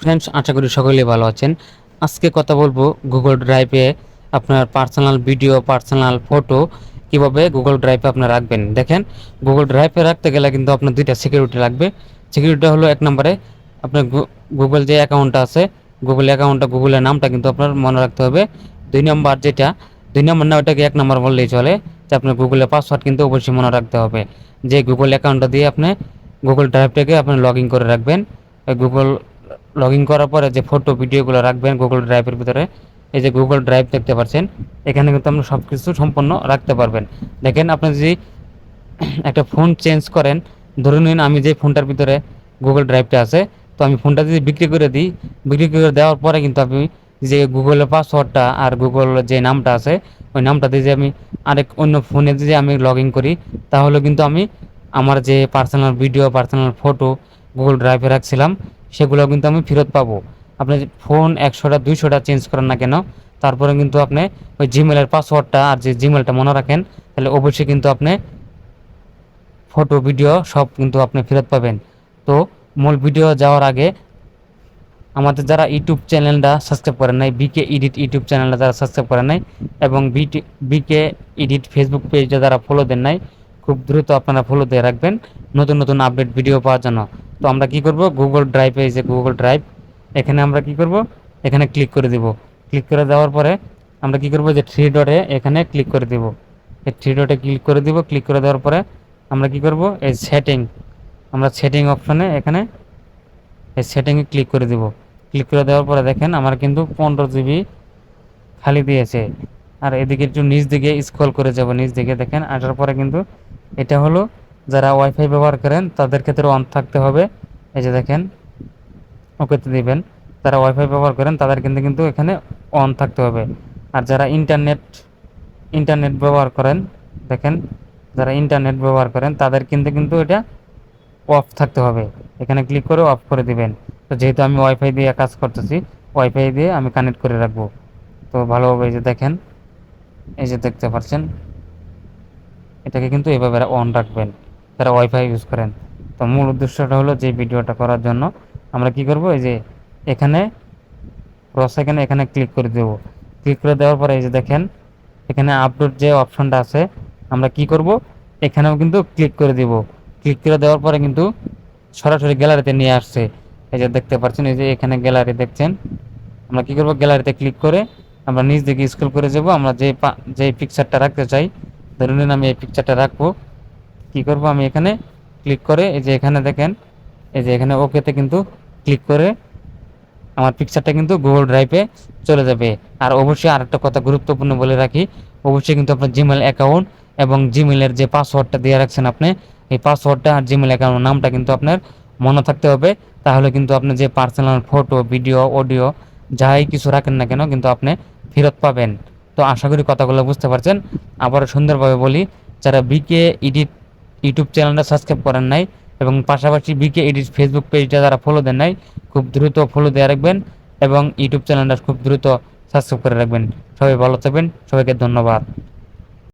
Friends আশা করি সকলেই ভালো আছেন। আজকে কথা বলব গুগল ড্রাইভে আপনার পার্সোনাল ভিডিও পার্সোনাল ফটো কীভাবে গুগল ড্রাইভে আপনার রাখবেন। দেখেন গুগল ড্রাইভে রাখতে গেলে কিন্তু আপনার দুইটা সিকিউরিটি লাগবে। সিকিউরিটি হলো এক নম্বরে আপনার গুগল যে অ্যাকাউন্টটা আছে গুগল অ্যাকাউন্টটা গুগলের নামটা কিন্তু আপনার মনে রাখতে হবে। দুই নম্বর যেটা, দুই নম্বর না, ওটাকে এক নম্বর বললেই চলে যে আপনার গুগলের পাসওয়ার্ড কিন্তু অবশ্যই মনে রাখতে হবে। যে গুগল অ্যাকাউন্টটা দিয়ে আপনি গুগল ড্রাইভটাকে আপনি লগ ইন করে রাখবেন গুগল লগ ইন করার পরে যে ফটো ভিডিওগুলো রাখবেন গুগল ড্রাইভের ভিতরে, এই যে গুগল ড্রাইভ দেখতে পাচ্ছেন, এখানে কিন্তু আপনি সব কিছু সম্পূর্ণ রাখতে পারবেন। দেখেন, আপনি যদি একটা ফোন চেঞ্জ করেন, ধরে নিন আমি যে ফোনটার ভিতরে গুগল ড্রাইভটা আছে, তো আমি ফোনটা যদি বিক্রি করে দিই, বিক্রি করে দেওয়ার পরে কিন্তু আমি যে গুগলের পাসওয়ার্ডটা আর গুগল যে নামটা আছে, ওই নামটা দিয়ে যে আমি আরেক অন্য ফোনে যদি আমি লগ ইন করি, তাহলে কিন্তু আমি আমার যে personal video personal photo Google ড্রাইভে রাখছিলাম সেগুলো কিন্তু আমি ফেরত পাবো। আপনি ফোন একশোটা, দুইশোটা চেঞ্জ করেন না কেন, তারপরে কিন্তু আপনি ওই জিমেলের পাসওয়ার্ডটা আর যে জিমেলটা মনে রাখেন, তাহলে অবশ্যই কিন্তু আপনি ফটো ভিডিও সব কিন্তু আপনি ফেরত পাবেন। তো মূল ভিডিও যাওয়ার আগে আমাদের যারা ইউটিউব চ্যানেলটা সাবস্ক্রাইব করেন নাই বিকে এডিট ইউটিউব চ্যানেলটা যারা সাবস্ক্রাইব করেন নাই, এবং বিকে এডিট ফেসবুক পেজটা যারা ফলো দেন নাই, খুব দ্রুত আপনারা ফলো দিয়ে রাখবেন, নতুন নতুন আপডেট ভিডিও পাওয়ার জন্য। তো আমরা কি করব? গুগল ড্রাইভে এই যে গুগল ড্রাইভ এখানে আমরা কি করব? এখানে ক্লিক করে দিব। ক্লিক করে দেওয়ার পরে আমরা কি করব? যে থ্রি ডটে এখানে ক্লিক করে দিব। এই থ্রি ডটে ক্লিক করে দিব। ক্লিক করে দেওয়ার পরে আমরা কি করব? এই সেটিং আমরা সেটিং অপশনে এখানে এই সেটিংয়ে ক্লিক করে দিব। ক্লিক করে দেওয়ার পরে দেখেন আমার কিন্তু পনেরো জিবি খালি দিয়েছে। আর এদিকে একটু নিচ দিকে স্ক্রল করে যাব। নিচ দিকে দেখেন আসার পরে কিন্তু এটা হলো যারা ওয়াইফাই ব্যবহার করেন, তাদের ক্ষেত্রে অন থাকতে হবে। এই যে দেখেন ওকেতে দিবেন। যারা ওয়াইফাই ব্যবহার করেন, তাদের কিন্তু কিন্তু এখানে অন থাকতে হবে। আর যারা ইন্টারনেট ইন্টারনেট ব্যবহার করেন, দেখেন, যারা ইন্টারনেট ব্যবহার করেন, তাদের কিন্তু কিন্তু এটা অফ থাকতে হবে। এখানে ক্লিক করে অফ করে দিবেন। তো যেহেতু আমি ওয়াইফাই দিয়ে কাজ করতেছি ওয়াইফাই দিয়ে আমি কানেক্ট করে রাখব। তো ভালোভাবে এই যে দেখেন, এই যে দেখতে পাচ্ছেন, এটাকে কিন্তু এভাবে অন রাখবেন। যারা ওয়াইফাই ইউজ করেন। তো মূল উদ্দেশ্যটা হলো যে ভিডিওটা করার জন্য আমরা কি করব, এই যে এখানে ক্রস এখানে এখানে ক্লিক করে দেব। ক্লিক করে দেওয়ার পরে এই যে দেখেন, এখানে আপলোড যে অপশনটা আছে, আমরা কি করব, এখানেও কিন্তু ক্লিক করে দিব। ক্লিক করে দেওয়ার পরে কিন্তু সরাসরি গ্যালারিতে নিয়ে আসছে। এই যে দেখতে পাচ্ছেন, এই যে এখানে গ্যালারি দেখছেন, আমরা কি করব গ্যালারিতে ক্লিক করে আমরা নিজ দিকে স্ক্রল করে যাব। আমরা যে যে পিকচারটা রাখতে চাই ধরে নিন আমি এই পিকচারটা রাখব। কি করব আমি এখানে ক্লিক করে এই যে এখানে দেখেন, এই যে এখানে ওকেতে কিন্তু ক্লিক করে আমার পিকচারটা কিন্তু গুগল ড্রাইভে চলে যাবে। আর অবশ্যই আরেকটা কথা গুরুত্বপূর্ণ বলে রাখি, অবশ্যই কিন্তু আপনার জিমেল অ্যাকাউন্ট এবং জিমেলের যে পাসওয়ার্ডটা দিয়ে রাখছেন আপনি, এই পাসওয়ার্ডটা আর জিমেল অ্যাকাউন্ট নামটা কিন্তু আপনার মনে থাকতে হবে। তাহলে কিন্তু আপনি যে পার্সোনাল ফটো ভিডিও অডিও যাই কিছু রাখেন না কেন কিন্তু আপনি ফেরত পাবেন। তো আশা করি কথাগুলো বুঝতে পারছেন। আবারও সুন্দরভাবে বলি, যারা বিকে এডিট ইউটিউব চ্যানেলটা সাবস্ক্রাইব করেন নাই এবং পাশাপাশি বিকে এডিট ফেসবুক পেজটা যারা ফলো দেন নাই, খুব দ্রুত ফলো দিয়ে রাখবেন এবং ইউটিউব চ্যানেলটা খুব দ্রুত সাবস্ক্রাইব করে রাখবেন। সবাই ভালো থাকবেন, সবাইকে ধন্যবাদ।